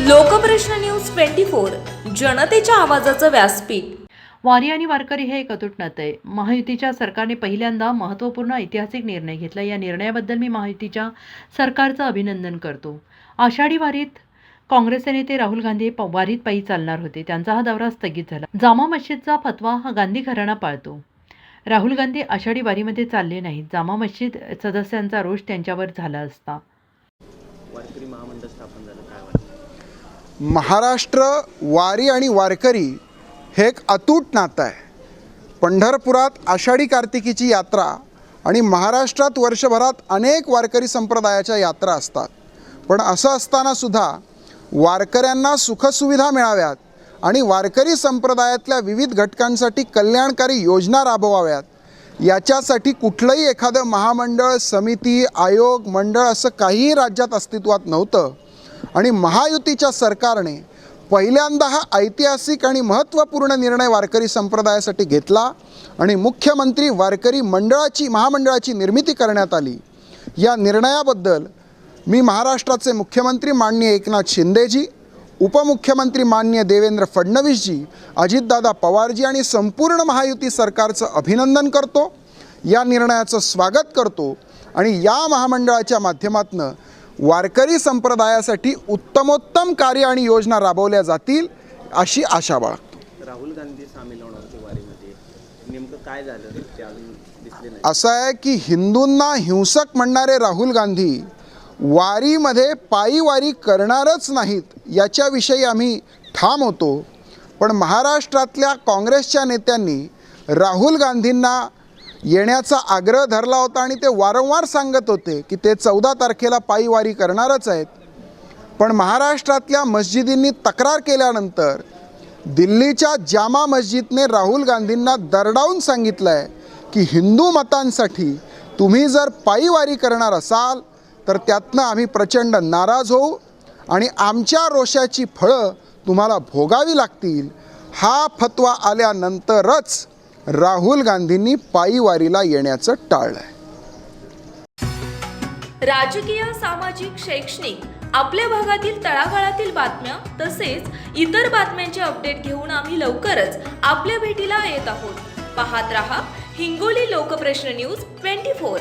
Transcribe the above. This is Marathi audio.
लोकप्रश्न न्यूज ट्वेंटी फोर जनतेच्या आवाजाचं व्यासपीठ. वारी आणि वारकरी हे एक अतूट नातं. आहे महायुतीच्या सरकारने पहिल्यांदा महत्त्वपूर्ण ऐतिहासिक निर्णय घेतला. या निर्णयाबद्दल मी महायुतीच्या सरकारचं अभिनंदन करतो. आषाढी वारीत काँग्रेसचे नेते राहुल गांधी वारीत पायी चालणार होते. त्यांचा हा दौरा स्थगित झाला. जामा मस्जिदचा फतवा हा गांधी घराणा पाळतो. राहुल गांधी आषाढी वारीमध्ये चालले नाहीत. जामा मस्जिद सदस्यांचा रोष त्यांच्यावर झाला असता. वारकरी महामंडळ स्थापन झालं. महाराष्ट्र वारी आणि वारकरी हे एक अतूट नातं आहे. पंढरपुरात आषाढी कार्तिकीची यात्रा आणि महाराष्ट्रात वर्षभरात अनेक वारकरी संप्रदायाच्या यात्रा असतात. पण असं असताना सुद्धा वारकऱ्यांना सुखसुविधा मिळाव्यात आणि वारकरी संप्रदायातल्या विविध घटकांसाठी कल्याणकारी योजना राबवाव्यात याच्यासाठी कुठलंही एखादं महामंडळ समिती आयोग मंडळ असं काहीही राज्यात अस्तित्वात नव्हतं. आणि महायुतीच्या सरकारने पहिल्यांदा हा ऐतिहासिक आणि महत्त्वपूर्ण निर्णय वारकरी संप्रदायासाठी घेतला आणि मुख्यमंत्री वारकरी मंडळाची महामंडळाची निर्मिती करण्यात आली. या निर्णयाबद्दल मी महाराष्ट्राचे मुख्यमंत्री माननीय एकनाथ शिंदेजी उपमुख्यमंत्री माननीय देवेंद्र फडणवीसजी अजितदादा पवारजी आणि संपूर्ण महायुती सरकारचं अभिनंदन करतो. या निर्णयाचं स्वागत करतो आणि या महामंडळाच्या माध्यमातनं वारकरी संप्रदायासाठी उत्तमोत्तम कार्य आणि योजना राबवल्या जातील अशी आशा बाळगतो. राहुल गांधी सामील होणार होते वारीमध्ये नेमकं काय झालं? असं आहे की हिंदूंना हिंसक म्हणणारे राहुल गांधी वारीमध्ये पायी वारी करणारच नाहीत याच्याविषयी आम्ही ठाम होतो. पण महाराष्ट्रातल्या काँग्रेसच्या नेत्यांनी राहुल गांधींना येण्याचा आग्रह धरला होता आणि ते वारंवार सांगत होते की ते चौदा तारखेला पायीवारी करणारच आहेत. पण महाराष्ट्रातल्या मस्जिदींनी तक्रार केल्यानंतर दिल्लीच्या जामा मस्जिदने राहुल गांधींना दरडावून सांगितलं आहे की हिंदू मतांसाठी तुम्ही जर पायीवारी करणार असाल तर त्यातनं आम्ही प्रचंड नाराज होऊ आणि आमच्या रोषाची फळं तुम्हाला भोगावी लागतील. हा फतवा आल्यानंतरच राहुल गांधींनी पायी वारीला येण्याचं टाळलं आहे राजकीय सामाजिक शैक्षणिक आपल्या भागातील तळागाळातील बातम्या तसेच इतर बातम्यांचे अपडेट घेऊन आम्ही लवकरच आपल्या भेटीला येत आहोत. पाहत रहा Hingoli Lokprashna news twenty four.